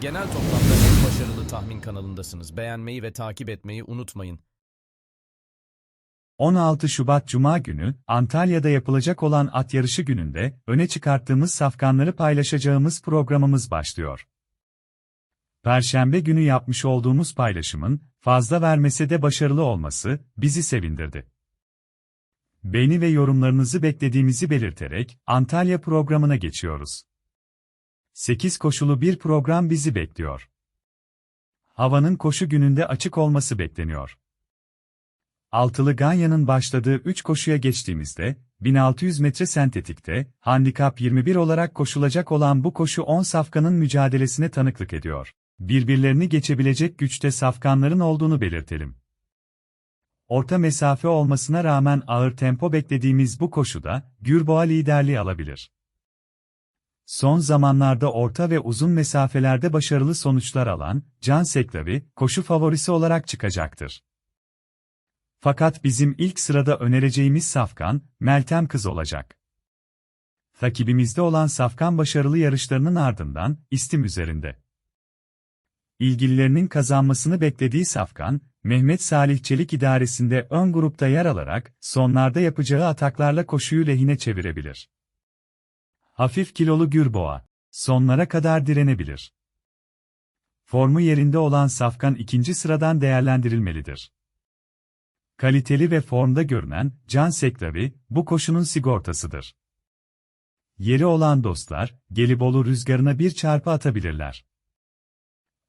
Genel toplamda en başarılı tahmin kanalındasınız. Beğenmeyi ve takip etmeyi unutmayın. 16 Şubat Cuma günü, Antalya'da yapılacak olan at yarışı gününde, öne çıkarttığımız safkanları paylaşacağımız programımız başlıyor. Perşembe günü yapmış olduğumuz paylaşımın, fazla vermese de başarılı olması, bizi sevindirdi. Beğeni ve yorumlarınızı beklediğimizi belirterek, Antalya programına geçiyoruz. 8 koşulu bir program bizi bekliyor. Havanın koşu gününde açık olması bekleniyor. Altılı Ganya'nın başladığı 3 koşuya geçtiğimizde, 1600 metre sentetikte, handikap 21 olarak koşulacak olan bu koşu 10 safkanın mücadelesine tanıklık ediyor. Birbirlerini geçebilecek güçte safkanların olduğunu belirtelim. Orta mesafe olmasına rağmen ağır tempo beklediğimiz bu koşuda, Gürboğa liderliği alabilir. Son zamanlarda orta ve uzun mesafelerde başarılı sonuçlar alan, Can Seklavi, koşu favorisi olarak çıkacaktır. Fakat bizim ilk sırada önereceğimiz Safkan, Meltem Kız olacak. Takibimizde olan Safkan başarılı yarışlarının ardından, istim üzerinde. İlgililerinin kazanmasını beklediği Safkan, Mehmet Salih Çelik idaresinde ön grupta yer alarak, sonlarda yapacağı ataklarla koşuyu lehine çevirebilir. Hafif kilolu Gürboğa, sonlara kadar direnebilir. Formu yerinde olan Safkan ikinci sıradan değerlendirilmelidir. Kaliteli ve formda görünen Can Seklavi, bu koşunun sigortasıdır. Yeri olan dostlar, Gelibolu rüzgarına bir çarpı atabilirler.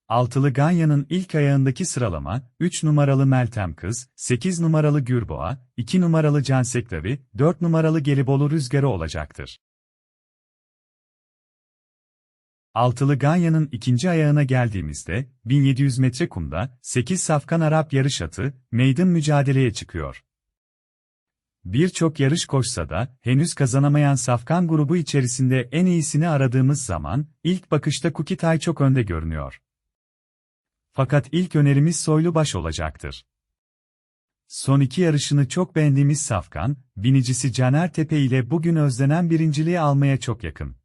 Altılı Ganya'nın ilk ayağındaki sıralama, 3 numaralı Meltem Kız, 8 numaralı Gürboğa, 2 numaralı Can Seklavi, 4 numaralı Gelibolu rüzgarı olacaktır. Altılı Ganya'nın ikinci ayağına geldiğimizde, 1700 metre kumda, 8 safkan Arap yarış atı, meydan mücadeleye çıkıyor. Birçok yarış koşsa da, henüz kazanamayan safkan grubu içerisinde en iyisini aradığımız zaman, ilk bakışta Kukitay çok önde görünüyor. Fakat ilk önerimiz Soylu Baş olacaktır. Son iki yarışını çok beğendiğimiz Safkan, binicisi Caner Tepe ile bugün özlenen birinciliği almaya çok yakın.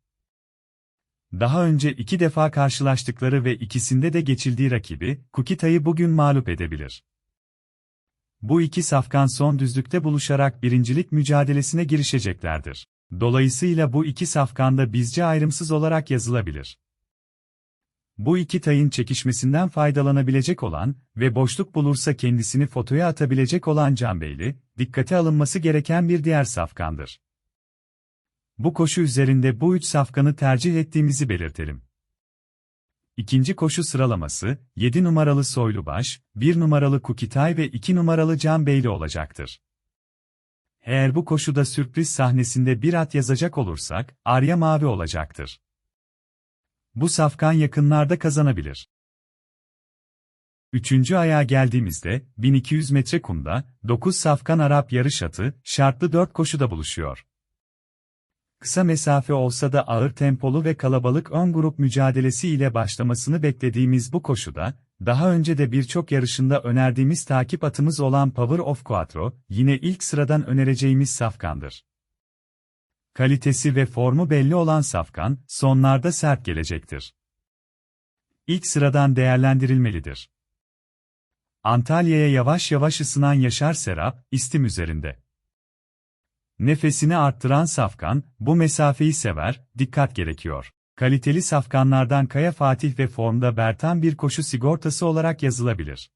Daha önce iki defa karşılaştıkları ve ikisinde de geçildiği rakibi, Kukita'yı bugün mağlup edebilir. Bu iki safkan son düzlükte buluşarak birincilik mücadelesine girişeceklerdir. Dolayısıyla bu iki safkan da bizce ayrımsız olarak yazılabilir. Bu iki tayın çekişmesinden faydalanabilecek olan ve boşluk bulursa kendisini fotoya atabilecek olan Canbeyli, dikkate alınması gereken bir diğer safkandır. Bu koşu üzerinde bu üç safkanı tercih ettiğimizi belirtelim. İkinci koşu sıralaması, 7 numaralı Soylubaş, 1 numaralı Kukitay ve 2 numaralı Can Beyli olacaktır. Eğer bu koşuda sürpriz sahnesinde bir at yazacak olursak, Arya Mavi olacaktır. Bu safkan yakınlarda kazanabilir. Üçüncü ayağa geldiğimizde, 1200 metre kumda, 9 safkan Arap yarış atı, şartlı 4 koşuda buluşuyor. Kısa mesafe olsa da ağır tempolu ve kalabalık ön grup mücadelesi ile başlamasını beklediğimiz bu koşuda, daha önce de birçok yarışında önerdiğimiz takip atımız olan Power of Quattro, yine ilk sıradan önereceğimiz safkandır. Kalitesi ve formu belli olan safkan, sonlarda sert gelecektir. İlk sıradan değerlendirilmelidir. Antalya'ya yavaş yavaş ısınan Yaşar Serap, istim üzerinde. Nefesini arttıran safkan, bu mesafeyi sever, dikkat gerekiyor. Kaliteli safkanlardan Kaya Fatih ve formda Bertan bir koşu sigortası olarak yazılabilir.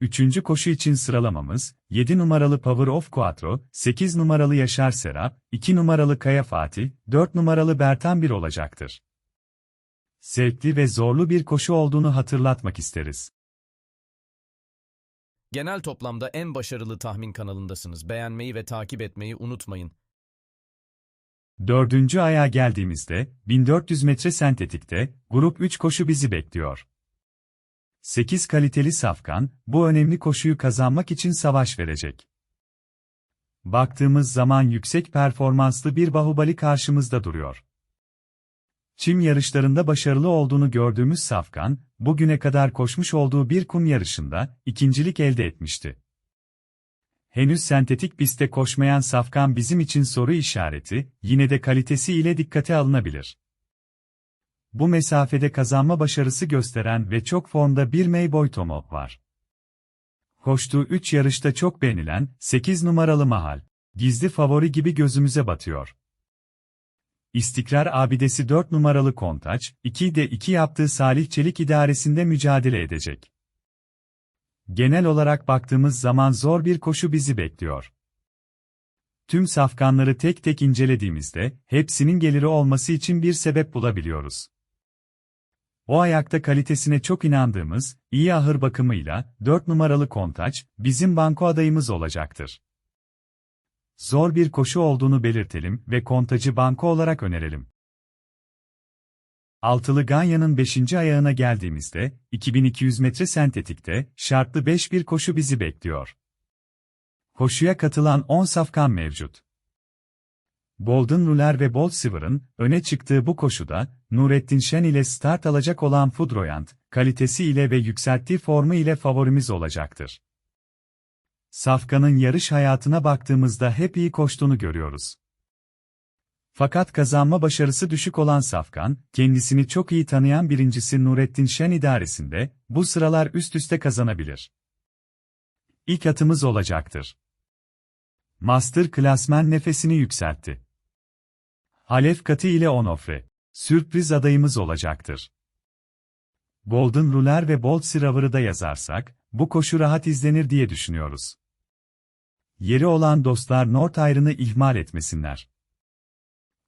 Üçüncü koşu için sıralamamız, 7 numaralı Power of Quattro, 8 numaralı Yaşar Serap, 2 numaralı Kaya Fatih, 4 numaralı Bertan bir olacaktır. Zevkli ve zorlu bir koşu olduğunu hatırlatmak isteriz. Genel toplamda en başarılı tahmin kanalındasınız. Beğenmeyi ve takip etmeyi unutmayın. Dördüncü ayağa geldiğimizde, 1400 metre sentetikte, grup 3 koşu bizi bekliyor. 8 kaliteli safkan, bu önemli koşuyu kazanmak için savaş verecek. Baktığımız zaman yüksek performanslı bir bahubali karşımızda duruyor. Çim yarışlarında başarılı olduğunu gördüğümüz Safkan, bugüne kadar koşmuş olduğu bir kum yarışında ikincilik elde etmişti. Henüz sentetik pistte koşmayan Safkan bizim için soru işareti, yine de kalitesi ile dikkate alınabilir. bu mesafede kazanma başarısı gösteren ve çok formda bir Mayboy Tomo var. Koştuğu 3 yarışta çok beğenilen 8 numaralı Mahal, gizli favori gibi gözümüze batıyor. İstikrar abidesi 4 numaralı Kontaç, 2'de 2 yaptığı Salih Çelik idaresinde mücadele edecek. Genel olarak baktığımız zaman zor bir koşu bizi bekliyor. Tüm safkanları tek tek incelediğimizde, hepsinin geliri olması için bir sebep bulabiliyoruz. O ayakta kalitesine çok inandığımız, iyi ahır bakımıyla, 4 numaralı Kontaç, bizim banko adayımız olacaktır. Zor bir koşu olduğunu belirtelim ve Kontacı banko olarak önerelim. Altılı Ganya'nın 5. ayağına geldiğimizde, 2200 metre sentetikte, şartlı 5 bir koşu bizi bekliyor. Koşuya katılan 10 safkan mevcut. Golden Ruler ve Bolt Silver'ın öne çıktığı bu koşuda, Nurettin Şen ile start alacak olan Foodroyant, kalitesi ile ve yükselttiği formu ile favorimiz olacaktır. Safkan'ın yarış hayatına baktığımızda hep iyi koştuğunu görüyoruz. Fakat kazanma başarısı düşük olan Safkan, kendisini çok iyi tanıyan birincisi Nurettin Şen idaresinde, bu sıralar üst üste kazanabilir. İlk atımız olacaktır. Master klasmen nefesini yükseltti. Halef Katı ile Onofre, sürpriz adayımız olacaktır. Golden Ruler ve Bolt Siravar'ı da yazarsak, bu koşu rahat izlenir diye düşünüyoruz. Yeri olan dostlar North ayrını ihmal etmesinler.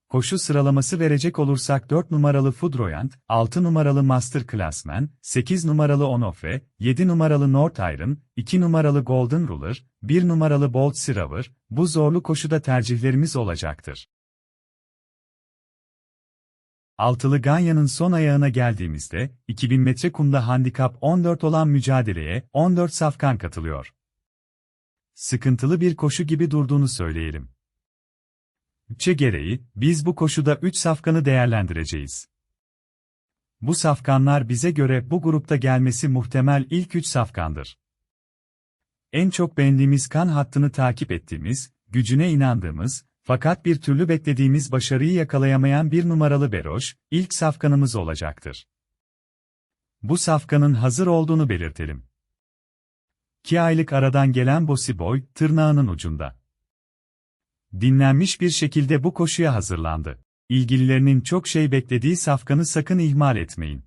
Koşu sıralaması verecek olursak 4 numaralı Foodroyant, 6 numaralı Master Classman, 8 numaralı Onofre, 7 numaralı North Iron, 2 numaralı Golden Ruler, 1 numaralı Bolt Siraver, bu zorlu koşuda tercihlerimiz olacaktır. Altılı Ganya'nın son ayağına geldiğimizde, 2000 metre kumda handikap 14 olan mücadeleye 14 safkan katılıyor. Sıkıntılı bir koşu gibi durduğunu söyleyelim. Bütçe gereği, biz bu koşuda 3 safkanı değerlendireceğiz. Bu safkanlar bize göre bu grupta gelmesi muhtemel ilk 3 safkandır. En çok beğendiğimiz kan hattını takip ettiğimiz, gücüne inandığımız, fakat bir türlü beklediğimiz başarıyı yakalayamayan bir numaralı Beroş, ilk safkanımız olacaktır. Bu safkanın hazır olduğunu belirtelim. 2 aylık aradan gelen Bossy Boy, tırnağının ucunda. Dinlenmiş bir şekilde bu koşuya hazırlandı. İlgililerinin çok şey beklediği safkanı sakın ihmal etmeyin.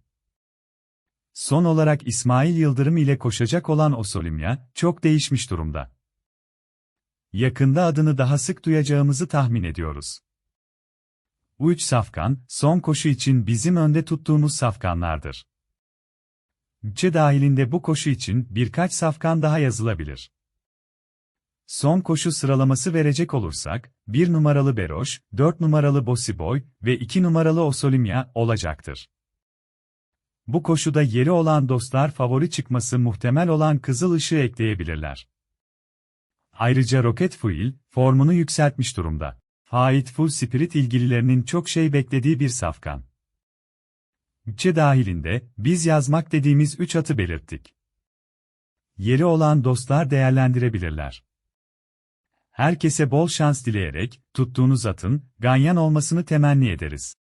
Son olarak İsmail Yıldırım ile koşacak olan Osolimya, çok değişmiş durumda. Yakında adını daha sık duyacağımızı tahmin ediyoruz. Bu üç safkan, son koşu için bizim önde tuttuğumuz safkanlardır. Bütçe dahilinde bu koşu için birkaç safkan daha yazılabilir. Son koşu sıralaması verecek olursak, 1 numaralı Beroş, 4 numaralı Bossiboy ve 2 numaralı Osolimya olacaktır. Bu koşuda yeri olan dostlar favori çıkması muhtemel olan kızıl ışığı ekleyebilirler. Ayrıca Rocket Fuel, formunu yükseltmiş durumda. Fait Full Spirit ilgililerinin çok şey beklediği bir safkan. Bütçe dahilinde, biz yazmak dediğimiz 3 atı belirttik. Yeri olan dostlar değerlendirebilirler. Herkese bol şans dileyerek, tuttuğunuz atın, ganyan olmasını temenni ederiz.